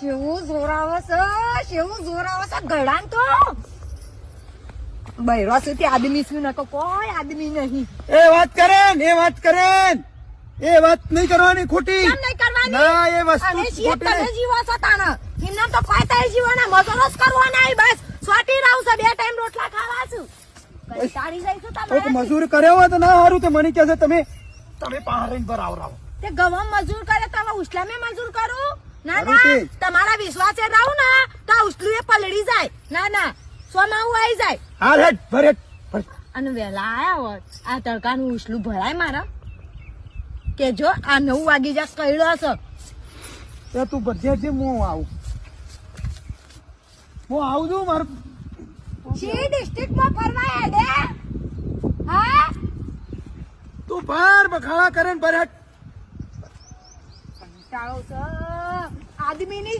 કેવું જોરાવે કેવું જોરાવે ગળાન તો. બૈરો છે આદમી છું નકો કોઈ આદમી નહીં. એ વાત કરે ને, એ વાત કરે એ વાત નહીં કરવાની ખોટી. કેમ નહીં કરવાની? ના એ વસ્તુ ખોટી તમે જીવો છો તાણે એમના તો કોઈ તારી જીવવાના મજૂરો જ કરવાના બસ. સ્વાટી રહું છે બે ટાઈમ રોટલા ખાવા છું. કંટાળી તમારે મજૂર કર્યો હોય તો ના સારું તો મને કહે છે તમે. તમે પાણી પર આવરાવો તે ગવમ મજૂર કરે તમે ઉસલામે મજૂર કરું? ના ના તમારા વિશ્વાસે રહું ને તો ઉસલું એ પલડી જાય. ના ના સોમાવું આવી જાય. હાલ હેડ ભર અને વેલા આયા હોત આ તડકાનું ઉસલું ભરાય મારા. કે જો આ નવ વાગી જા કઈડો હશે. એ તું બધે છે હું આવું. હું આવું છું મારું. શી ડિસ્ટ્રિક્ટમાં ફરવા હેડે? હા? તું ભાર બખાડા કરે ને ભર કંટાળો છે. આદમીની